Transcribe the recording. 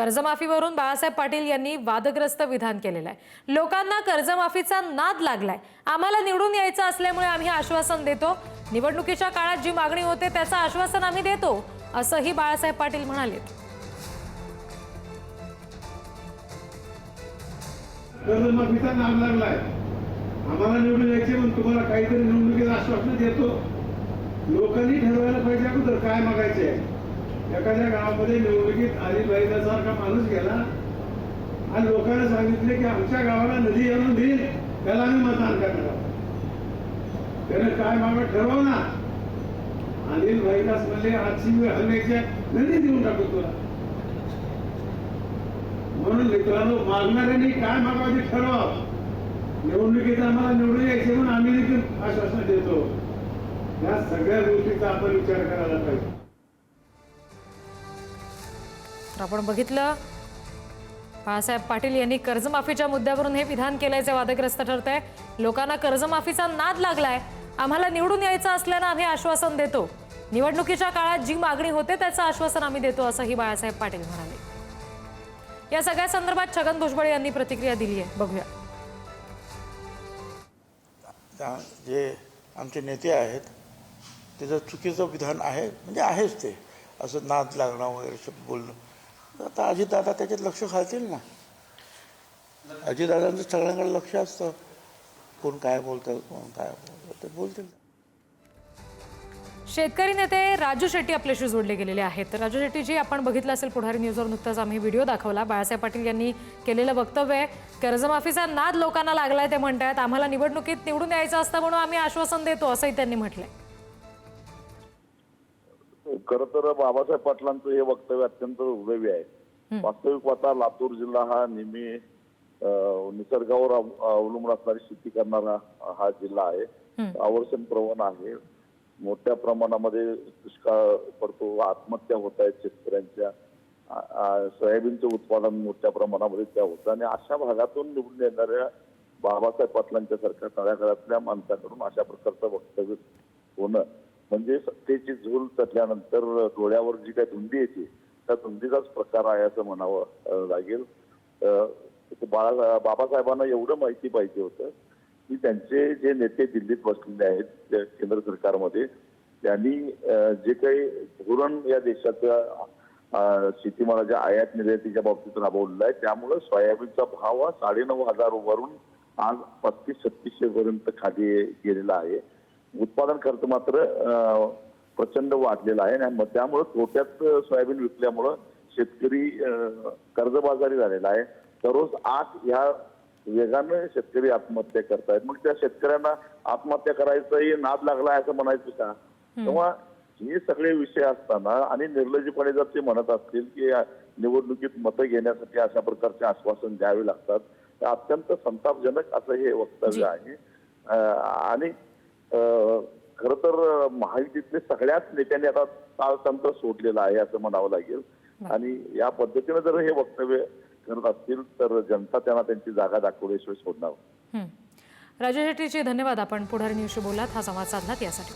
कर्जमाफीवरून बाळासाहेब पाटील यांनी वादग्रस्त विधान केलेलं आहे. लोकांना कर्जमाफीचा नाद लागलाय. आम्हाला निवडून यायचं असल्यामुळे आम्ही आश्वासन देतो. निवडणुकीच्या काळात जी मागणी होते त्याचं आश्वासन आम्ही देतो असंही बाळासाहेब पाटील म्हणाले कर्जमाफीचा नाद लागलाय. आम्हाला निवडून यायचे म्हणून तुम्हाला काहीतरी निवडणुकीचं आश्वासन देतो. लोकांनी ठरवायला पाहिजे अगोदर काय मागायचे एखाद्या गावामध्ये निवडणुकीत आदिल सारखा माणूस गेला आणि लोकांना सांगितले की आमच्या गावाला नदी आणून देईल त्याला आम्ही मतदान करणार त्याने काय मागा ठरव ना अनिल भाईदास म्हणले आजची वेळ हल्ल्याची नदी देऊन टाकू तुला. म्हणून मित्रांनो मागणाऱ्यांनी काय मागवायचे ठरवा? निवडणुकीत आम्हाला निवडून यायचे म्हणून आम्ही देखील आश्वासन देतो. या सगळ्या गोष्टीचा आपण विचार करायला पाहिजे. तर आपण बघितलं बाळासाहेब पाटील यांनी कर्जमाफीच्या मुद्द्यावरून हे विधान केल्याचे वादग्रस्त ठरत आहे लोकांना कर्जमाफीचा नाद लागलाय. आम्हाला निवडून यायचं असल्यानं आम्ही आश्वासन देतो. निवडणुकीच्या काळात जी मागणी होते त्याचं आश्वासन आम्ही देतो असंही बाळासाहेब पाटील म्हणाले. या सगळ्या संदर्भात छगन भुजबळ यांनी प्रतिक्रिया दिली आहे. बघूया. जे आमचे नेते आहेत त्याचं चुकीचं विधान आहे म्हणजे आहेच ते. असं नाद लागणं वगैरे बोलणं. आता अजितदादा त्याच्यात लक्ष घालतील ना. अजितदादांचं सगळ्यांकडे लक्ष असतं. कोण काय बोलतं कोण काय बोलतं ते बोलतील. शेतकरी नेते राजू शेट्टी आपल्याशी जोडले गेलेले आहेत. राजू शेट्टीजी आपण बघितलं असेल पुढारी न्यूजवर नुकताच आम्ही व्हिडिओ दाखवला. बाळासाहेब पाटील यांनी केलेलं वक्तव्य आहे. कर्जमाफीचा नाद लोकांना लागलाय ते म्हणतायत. आम्हाला निवडणुकीत निवडून यायचं असतं म्हणून आम्ही आश्वासन देतो असंही त्यांनी म्हटलंय. खर तर बाबासाहेब पाटलांचं हे वक्तव्य अत्यंत उदवी आहे. वास्तविक पाहता लातूर जिल्हा हा नेहमी निसर्गावर अव- अवलंबून असणारी शेती करणारा हा जिल्हा आहे. आवर्षण प्रवण आहे. मोठ्या प्रमाणामध्ये दुष्काळ पडतो आत्महत्या होत आहेत शेतकऱ्यांच्या. सोयाबीनचं उत्पादन मोठ्या प्रमाणामध्ये त्या होतं आणि अशा भागातून निवडून येणाऱ्या बाबासाहेब पाटलांच्या सारख्या तळागाळातल्या माणसाकडून अशा प्रकारचं वक्तव्य होणं म्हणजे सत्तेची झूल चढल्यानंतर डोळ्यावर जी काही धुंदी येते त्या धुंदीचाच प्रकार आहे असं म्हणावं लागेल. बाळा बाबासाहेबांना एवढं माहिती पाहिजे होतं की त्यांचे जे नेते दिल्लीत बसलेले आहेत केंद्र सरकारमध्ये त्यांनी जे काही धोरण या देशाच्या शेतीमालाच्या आयात निर्यातीच्या बाबतीत राबवलेलं आहे त्यामुळे सोयाबीनचा भाव हा साडेनऊ हजार वरून आज पस्तीस छत्तीसशे पर्यंत खाली गेलेला आहे. उत्पादन खर्च मात्र प्रचंड वाढलेला आहे. आणि त्यामुळं तोट्यात सोयाबीन विकल्यामुळं शेतकरी कर्जबाजारी झालेला आहे. दररोज आठ ह्या वेगानं शेतकरी आत्महत्या करतायत. मग त्या शेतकऱ्यांना आत्महत्या करायचाही नाद लागला असं म्हणायचं का? तेव्हा हे सगळे विषय असताना आणि निर्लजीपणे जर ते म्हणत असतील की निवडणुकीत मतं घेण्यासाठी अशा प्रकारचे आश्वासन द्यावे लागतात तर अत्यंत संतापजनक असं हे वक्तव्य आहे. आणि खर तर महायुतीतले सगळ्याच नेत्यांनी आता ताळतंत्र सोडलेलं आहे असं म्हणावं लागेल. आणि या पद्धतीनं जर हे वक्तव्य करत असतील तर जनता त्यांना त्यांची जागा दाखवल्याशिवाय सोडणार राजा शेट्टीचे धन्यवाद. आपण पुढारी न्यूजशी बोलात हा संवाद साधला यासाठी.